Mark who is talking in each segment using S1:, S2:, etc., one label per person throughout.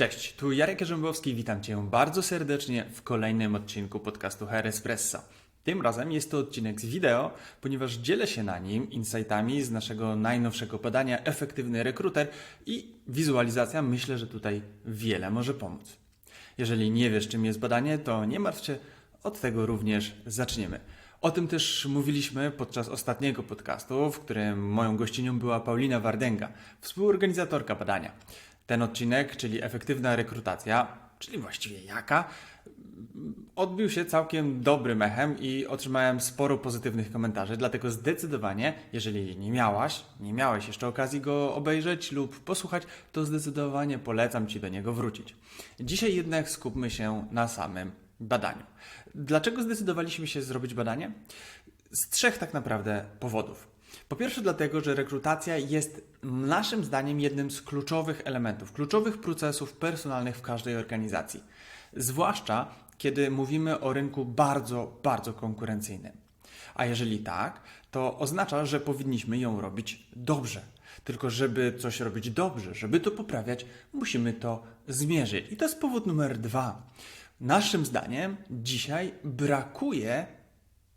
S1: Cześć, tu Jarek Jarzębowski, witam Cię bardzo serdecznie w kolejnym odcinku podcastu Hair Espresso. Tym razem jest to odcinek z wideo, ponieważ dzielę się na nim insightami z naszego najnowszego badania Efektywny Rekruter i wizualizacja myślę, że tutaj wiele może pomóc. Jeżeli nie wiesz, czym jest badanie, to nie martw się, od tego również zaczniemy. O tym też mówiliśmy podczas ostatniego podcastu, w którym moją gościnią była Paulina Wardęga, współorganizatorka badania. Ten odcinek, czyli efektywna rekrutacja, czyli właściwie jaka, odbił się całkiem dobrym echem i otrzymałem sporo pozytywnych komentarzy, dlatego zdecydowanie, jeżeli nie miałaś, nie miałeś jeszcze okazji go obejrzeć lub posłuchać, to zdecydowanie polecam Ci do niego wrócić. Dzisiaj jednak skupmy się na samym badaniu. Dlaczego zdecydowaliśmy się zrobić badanie? Z trzech tak naprawdę powodów. Po pierwsze, dlatego, że rekrutacja jest naszym zdaniem jednym z kluczowych elementów, kluczowych procesów personalnych w każdej organizacji. Zwłaszcza kiedy mówimy o rynku bardzo, bardzo konkurencyjnym. A jeżeli tak, to oznacza, że powinniśmy ją robić dobrze. Tylko, żeby coś robić dobrze, żeby to poprawiać, musimy to zmierzyć. I to jest powód numer dwa. Naszym zdaniem dzisiaj brakuje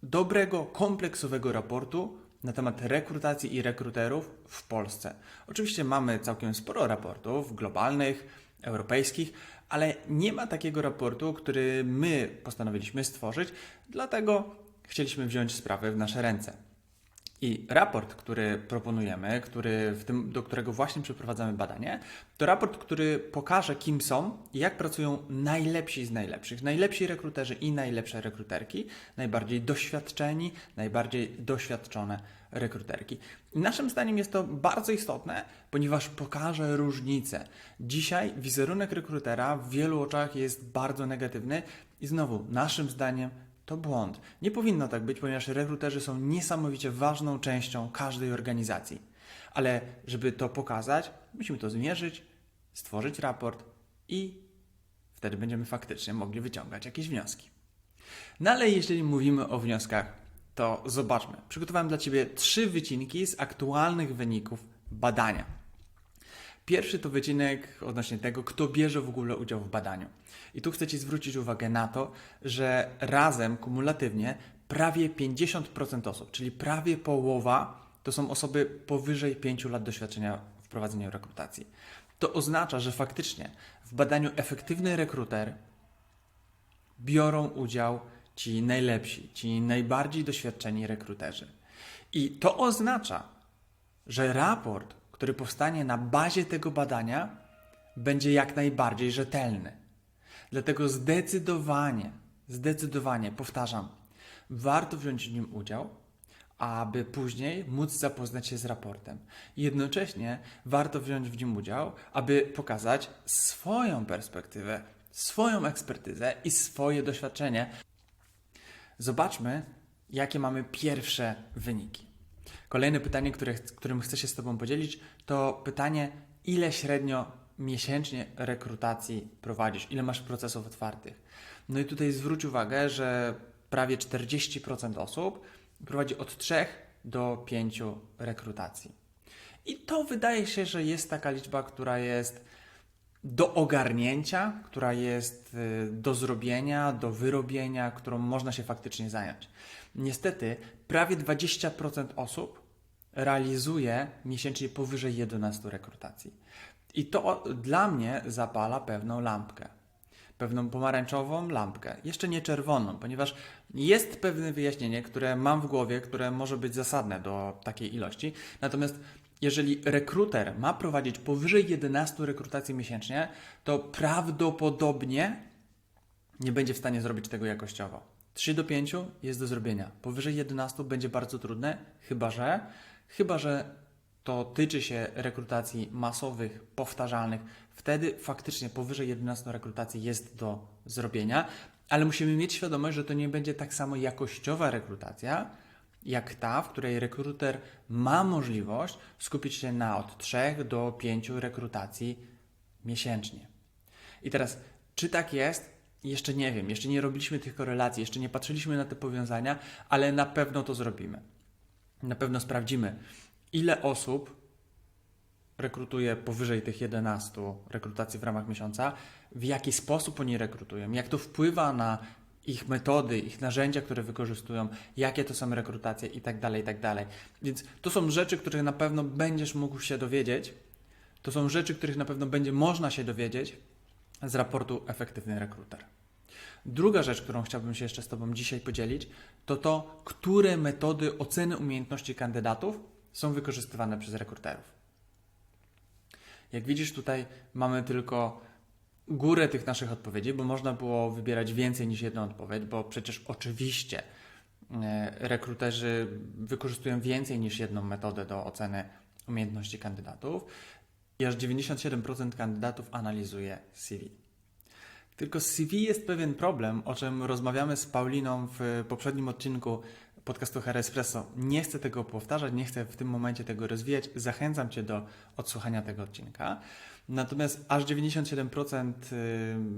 S1: dobrego, kompleksowego raportu na temat rekrutacji i rekruterów w Polsce. Oczywiście mamy całkiem sporo raportów globalnych, europejskich, ale nie ma takiego raportu, który my postanowiliśmy stworzyć, dlatego chcieliśmy wziąć sprawę w nasze ręce. I raport, który proponujemy, który tym, do którego właśnie przeprowadzamy badanie, to raport, który pokaże, kim są i jak pracują najlepsi z najlepszych, najlepsi rekruterzy i najlepsze rekruterki, najbardziej doświadczeni, najbardziej doświadczone rekruterki. I naszym zdaniem jest to bardzo istotne, ponieważ pokaże różnice. Dzisiaj wizerunek rekrutera w wielu oczach jest bardzo negatywny i znowu, naszym zdaniem to błąd. Nie powinno tak być, ponieważ rekruterzy są niesamowicie ważną częścią każdej organizacji. Ale żeby to pokazać, musimy to zmierzyć, stworzyć raport i wtedy będziemy faktycznie mogli wyciągać jakieś wnioski. No ale jeżeli mówimy o wnioskach, to zobaczmy. Przygotowałem dla Ciebie trzy wycinki z aktualnych wyników badania. Pierwszy to wycinek odnośnie tego, kto bierze w ogóle udział w badaniu. I tu chcę Ci zwrócić uwagę na to, że razem, kumulatywnie, prawie 50% osób, czyli prawie połowa, to są osoby powyżej 5 lat doświadczenia w prowadzeniu rekrutacji. To oznacza, że faktycznie w badaniu efektywny rekruter biorą udział ci najlepsi, ci najbardziej doświadczeni rekruterzy. I to oznacza, że raport, który powstanie na bazie tego badania, będzie jak najbardziej rzetelny. Dlatego zdecydowanie, zdecydowanie, powtarzam, warto wziąć w nim udział, aby później móc zapoznać się z raportem. Jednocześnie warto wziąć w nim udział, aby pokazać swoją perspektywę, swoją ekspertyzę i swoje doświadczenie. Zobaczmy, jakie mamy pierwsze wyniki. Kolejne pytanie, które, którym chcę się z Tobą podzielić, to pytanie, ile średnio miesięcznie rekrutacji prowadzisz, ile masz procesów otwartych. No i tutaj zwróć uwagę, że prawie 40% osób prowadzi od 3 do 5 rekrutacji. I to wydaje się, że jest taka liczba, która jest do ogarnięcia, która jest y, do zrobienia, do wyrobienia, którą można się faktycznie zająć. Niestety, prawie 20% osób realizuje miesięcznie powyżej 11 rekrutacji. I to dla mnie zapala pewną lampkę. Pewną pomarańczową lampkę, jeszcze nie czerwoną, ponieważ jest pewne wyjaśnienie, które mam w głowie, które może być zasadne do takiej ilości. Natomiast jeżeli rekruter ma prowadzić powyżej 11 rekrutacji miesięcznie, to prawdopodobnie nie będzie w stanie zrobić tego jakościowo. 3 do 5 jest do zrobienia. Powyżej 11 będzie bardzo trudne, chyba że, chyba że to tyczy się rekrutacji masowych, powtarzalnych. Wtedy faktycznie powyżej 11 rekrutacji jest do zrobienia, ale musimy mieć świadomość, że to nie będzie tak samo jakościowa rekrutacja, jak ta, w której rekruter ma możliwość skupić się na od 3 do 5 rekrutacji miesięcznie. I teraz, czy tak jest? Jeszcze nie wiem, jeszcze nie robiliśmy tych korelacji, jeszcze nie patrzyliśmy na te powiązania, ale na pewno to zrobimy. Na pewno sprawdzimy, ile osób rekrutuje powyżej tych 11 rekrutacji w ramach miesiąca, w jaki sposób oni rekrutują, jak to wpływa na ich metody, ich narzędzia, które wykorzystują, jakie to są rekrutacje i tak dalej, i tak dalej. Więc to są rzeczy, których na pewno będziesz mógł się dowiedzieć. To są rzeczy, których na pewno będzie można się dowiedzieć z raportu Efektywny Rekruter. Druga rzecz, którą chciałbym się jeszcze z Tobą dzisiaj podzielić, to to, które metody oceny umiejętności kandydatów są wykorzystywane przez rekruterów. Jak widzisz, tutaj mamy tylko górę tych naszych odpowiedzi, bo można było wybierać więcej niż jedną odpowiedź, bo przecież oczywiście e, rekruterzy wykorzystują więcej niż jedną metodę do oceny umiejętności kandydatów i aż 97% kandydatów analizuje CV. Tylko z CV jest pewien problem, o czym rozmawiamy z Pauliną w poprzednim odcinku podcastu Hair Espresso. Nie chcę tego powtarzać, nie chcę w tym momencie tego rozwijać. Zachęcam Cię do odsłuchania tego odcinka. Natomiast aż 97%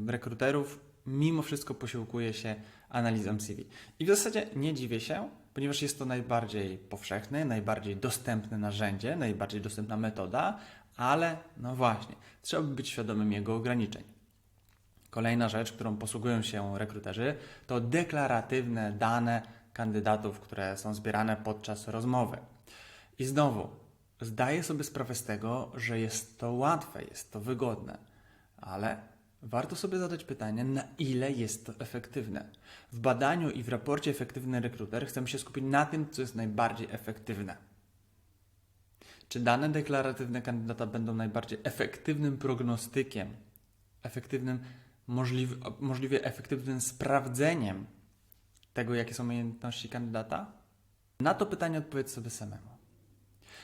S1: y, rekruterów mimo wszystko posiłkuje się analizą CV. I w zasadzie nie dziwię się, ponieważ jest to najbardziej powszechne, najbardziej dostępne narzędzie, najbardziej dostępna metoda, ale no właśnie, trzeba być świadomym jego ograniczeń. Kolejna rzecz, którą posługują się rekruterzy, to deklaratywne dane kandydatów, które są zbierane podczas rozmowy. I znowu, zdaję sobie sprawę z tego, że jest to łatwe, jest to wygodne, ale warto sobie zadać pytanie, na ile jest to efektywne. W badaniu i w raporcie Efektywny Rekruter chcemy się skupić na tym, co jest najbardziej efektywne. Czy dane deklaratywne kandydata będą najbardziej efektywnym prognostykiem, efektywnym, możliwie, możliwie efektywnym sprawdzeniem tego, jakie są umiejętności kandydata? Na to pytanie odpowiedz sobie samemu.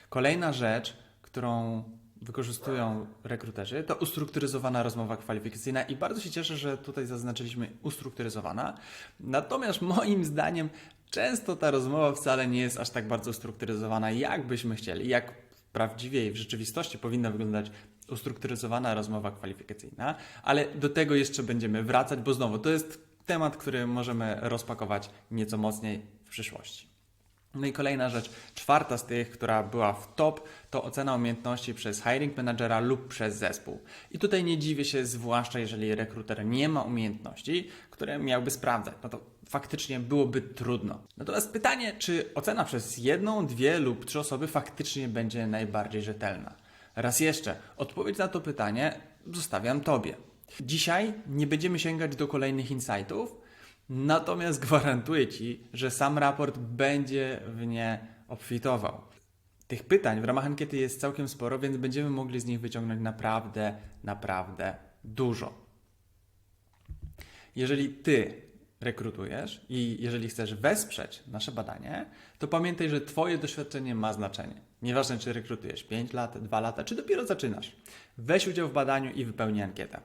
S1: Kolejna rzecz, którą wykorzystują rekruterzy, to ustrukturyzowana rozmowa kwalifikacyjna i bardzo się cieszę, że tutaj zaznaczyliśmy ustrukturyzowana. Natomiast moim zdaniem często ta rozmowa wcale nie jest aż tak bardzo ustrukturyzowana, jak byśmy chcieli, jak prawdziwie i w rzeczywistości powinna wyglądać ustrukturyzowana rozmowa kwalifikacyjna, ale do tego jeszcze będziemy wracać, bo znowu to jest temat, który możemy rozpakować nieco mocniej w przyszłości. No i kolejna rzecz, czwarta z tych, która była w top, to ocena umiejętności przez hiring managera lub przez zespół. I tutaj nie dziwię się, zwłaszcza jeżeli rekruter nie ma umiejętności, które miałby sprawdzać. No to faktycznie byłoby trudno. Natomiast pytanie, czy ocena przez jedną, dwie lub trzy osoby faktycznie będzie najbardziej rzetelna? Raz jeszcze, odpowiedź na to pytanie zostawiam Tobie. Dzisiaj nie będziemy sięgać do kolejnych insightów, natomiast gwarantuję Ci, że sam raport będzie w nie obfitował. Tych pytań w ramach ankiety jest całkiem sporo, więc będziemy mogli z nich wyciągnąć naprawdę, naprawdę dużo. Jeżeli Ty rekrutujesz i jeżeli chcesz wesprzeć nasze badanie, to pamiętaj, że Twoje doświadczenie ma znaczenie. Nieważne, czy rekrutujesz 5 lat, 2 lata, czy dopiero zaczynasz. Weź udział w badaniu i wypełnij ankietę.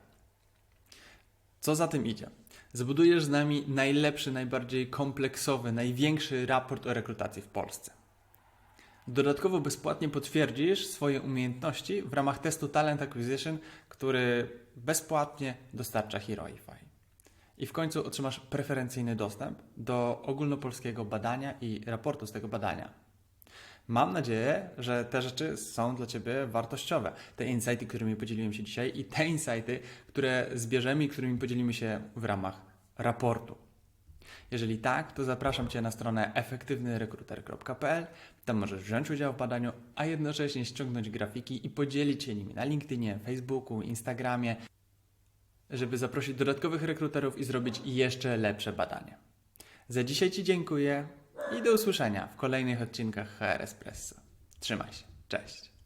S1: Co za tym idzie? Zbudujesz z nami najlepszy, najbardziej kompleksowy, największy raport o rekrutacji w Polsce. Dodatkowo bezpłatnie potwierdzisz swoje umiejętności w ramach testu Talent Acquisition, który bezpłatnie dostarcza Heroify. I w końcu otrzymasz preferencyjny dostęp do ogólnopolskiego badania i raportu z tego badania. Mam nadzieję, że te rzeczy są dla Ciebie wartościowe. Te insighty, którymi podzieliłem się dzisiaj i te insighty, które zbierzemy i którymi podzielimy się w ramach raportu. Jeżeli tak, to zapraszam Cię na stronę efektywnyrekruter.pl. Tam możesz wziąć udział w badaniu, a jednocześnie ściągnąć grafiki i podzielić się nimi na LinkedInie, Facebooku, Instagramie, żeby zaprosić dodatkowych rekruterów i zrobić jeszcze lepsze badanie. Za dzisiaj Ci dziękuję i do usłyszenia w kolejnych odcinkach HR Espresso. Trzymaj się. Cześć.